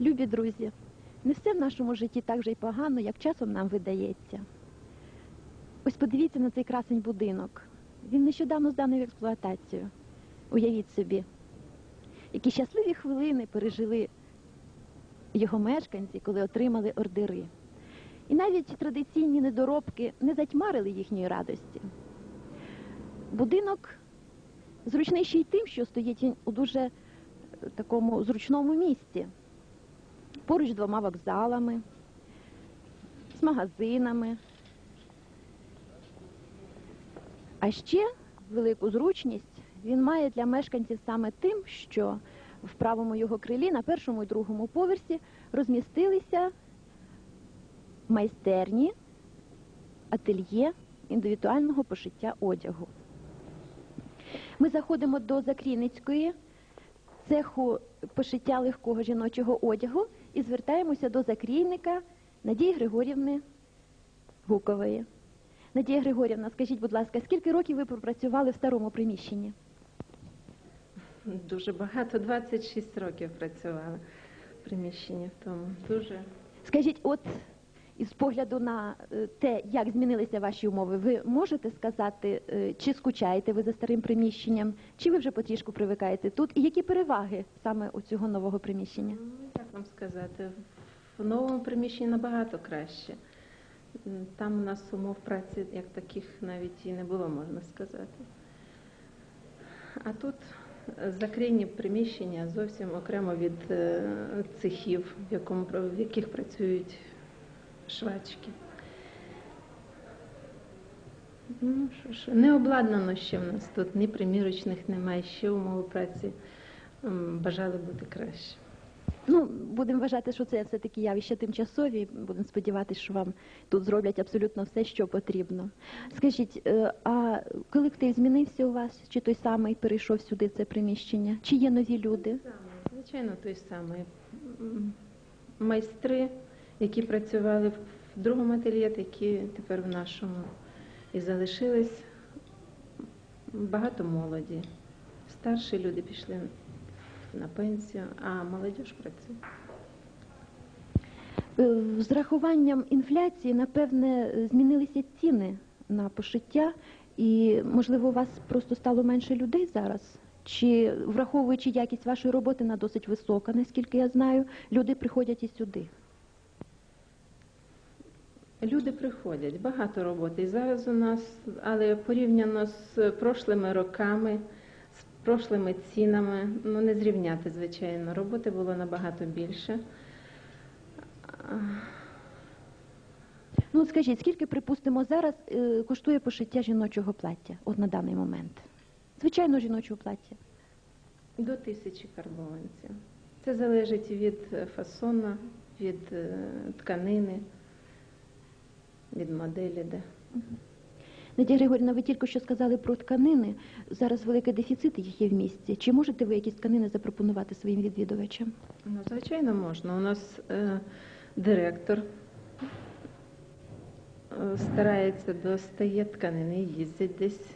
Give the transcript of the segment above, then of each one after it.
Любі друзі, не все в нашому житті так же й погано, як часом нам видається. Ось подивіться на цей красень будинок. Він нещодавно зданий в експлуатацію. Уявіть собі, які щасливі хвилини пережили його мешканці, коли отримали ордери. І навіть традиційні недоробки не затьмарили їхньої радості. Будинок зручний ще й тим, що стоїть у дуже е, такому зручному місці. Поруч з двома вокзалами, з магазинами. А ще велику зручність він має для мешканців саме тим, що в правому його крилі на першому і другому поверсі розмістилися майстерні, ательє індивідуального пошиття одягу. Ми заходимо до Закрійницької цеху пошиття легкого жіночого одягу і звертаємося до закрійника Надії Григорівни Гукової. Надія Григорівна, скажіть, будь ласка, скільки років ви пропрацювали в старому приміщенні? Дуже багато, 26 років працювала в приміщенні в тому. Дуже. Скажіть, от із погляду на е, те, як змінилися ваші умови, ви можете сказати, е, чи скучаєте ви за старим приміщенням, чи ви вже потрішку привикаєте тут, і які переваги саме у цього нового приміщення? Вам сказати, в новому приміщенні набагато краще. Там у нас умов праці як таких навіть і не було, можна сказати. А тут е, закрійні приміщення зовсім окремо від е, цехів, в, якому, в яких працюють швачки. Ну, що ж, не обладнано ще в нас тут, ні примірочних немає, ще умови праці бажали бути краще. Ну, будемо вважати, що це все-таки явище тимчасові. Будемо сподіватися, що вам тут зроблять абсолютно все, що потрібно. Скажіть, е, а колектив змінився у вас? Чи той самий перейшов сюди це приміщення? Чи є нові люди? Звичайно, той самий. Майстри, які працювали в другому ательє, такі тепер в нашому. І залишились багато молоді. Старші люди пішли на пенсію, а молодь працює. Е, З рахуванням інфляції, напевне, змінилися ціни на пошиття, і, можливо, у вас просто стало менше людей зараз? Чи враховуючи якість вашої роботи, вона досить висока, наскільки я знаю, люди приходять і сюди. Люди приходять, багато роботи. І зараз у нас, але порівняно з прошлими роками, прошлими цінами, ну не зрівняти, звичайно. Роботи було набагато більше. Ну, от скажіть, скільки, припустимо, зараз е, коштує пошиття жіночого плаття, от на даний момент? Звичайно, жіночого плаття. До тисячі карбованців. Це залежить від е, фасону, від е, тканини, від моделі. Де. Надія Григорівна, ви тільки що сказали про тканини. Зараз великий дефіцит їх є в місті. Чи можете ви якісь тканини запропонувати своїм відвідувачам? Ну, звичайно, можна. У нас е, директор е, старається достає тканини, їздить десь.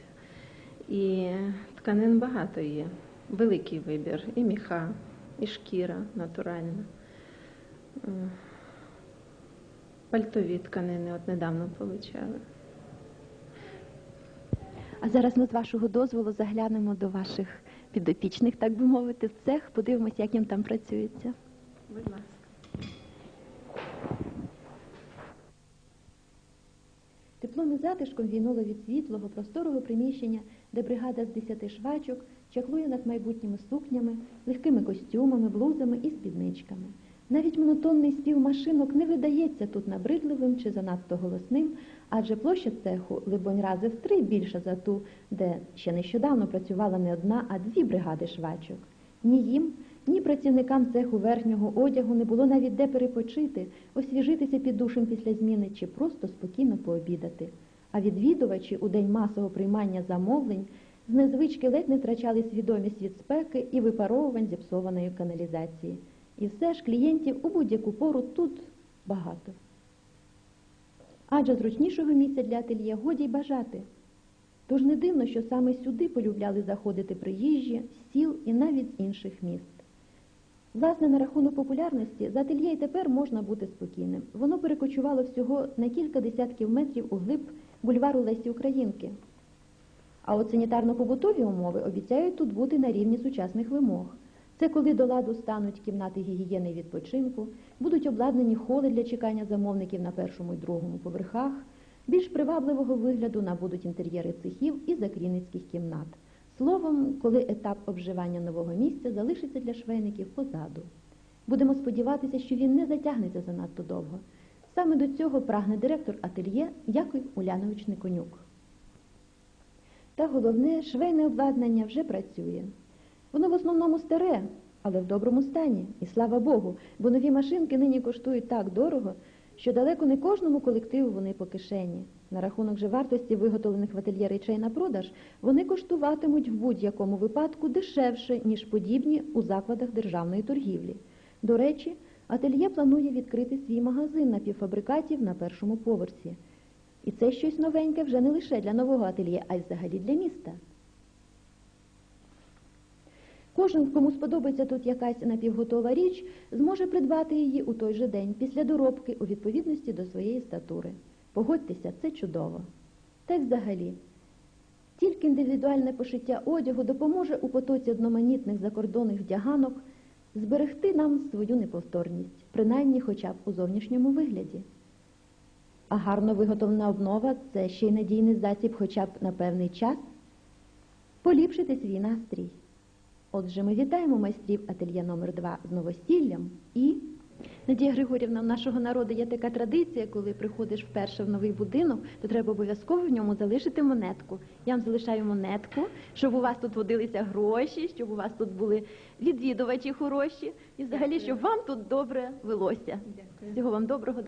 І тканин багато є. Великий вибір. І міха, і шкіра натуральна. Е, Пальтові тканини от недавно получали. А зараз ми з вашого дозволу заглянемо до ваших підопічних, так би мовити, в цех, подивимося, як їм там працюється. Будь ласка. Теплом і затишком війнуло від світлого, просторого приміщення, де бригада з десяти швачок чаклує над майбутніми сукнями, легкими костюмами, блузами і спідничками. Навіть монотонний спів машинок не видається тут набридливим чи занадто голосним, адже площа цеху, либонь, рази в три більша за ту, де ще нещодавно працювала не одна, а дві бригади швачок. Ні їм, ні працівникам цеху верхнього одягу не було навіть де перепочити, освіжитися під душем після зміни чи просто спокійно пообідати. А відвідувачі у день масового приймання замовлень з незвички ледь не втрачали свідомість від спеки і випаровувань зіпсованої каналізації. І все ж клієнтів у будь-яку пору тут багато. Адже зручнішого місця для ательє годі й бажати. Тож не дивно, що саме сюди полюбляли заходити приїжджі сіл і навіть з інших міст. Власне, на рахунок популярності за ательє й тепер можна бути спокійним. Воно перекочувало всього на кілька десятків метрів у глиб бульвару Лесі Українки. А от санітарно-побутові умови обіцяють тут бути на рівні сучасних вимог. Це коли до ладу стануть кімнати гігієни і відпочинку, будуть обладнані холи для чекання замовників на першому і другому поверхах, більш привабливого вигляду набудуть інтер'єри цехів і закрійницьких кімнат. Словом, коли етап обживання нового місця залишиться для швейників позаду. Будемо сподіватися, що він не затягнеться занадто довго. Саме до цього прагне директор ательє Яків Улянович Никонюк. Та головне, швейне обладнання вже працює. Воно в основному старе, але в доброму стані. І слава Богу, бо нові машинки нині коштують так дорого, що далеко не кожному колективу вони по кишені. На рахунок же вартості виготовлених в ательє речей на продаж, вони коштуватимуть в будь-якому випадку дешевше, ніж подібні у закладах державної торгівлі. До речі, ательє планує відкрити свій магазин напівфабрикатів на першому поверсі. І це щось новеньке вже не лише для нового ательє, а й взагалі для міста. Кожен, кому сподобається тут якась напівготова річ, зможе придбати її у той же день після доробки у відповідності до своєї статури. Погодьтеся, це чудово. Та й взагалі, тільки індивідуальне пошиття одягу допоможе у потоці одноманітних закордонних вдяганок зберегти нам свою неповторність, принаймні хоча б у зовнішньому вигляді. А гарно виготовлена обнова це ще й надійний засіб хоча б на певний час поліпшити свій настрій. Отже, ми вітаємо майстрів ательє номер 2 з новосіллям і Надія Григорівна, в нашого народу є така традиція, коли приходиш вперше в новий будинок, то треба обов'язково в ньому залишити монетку. Я вам залишаю монетку, щоб у вас тут водилися гроші, щоб у вас тут були відвідувачі хороші, і взагалі, щоб вам тут добре велося. Дякую. Всього вам доброго.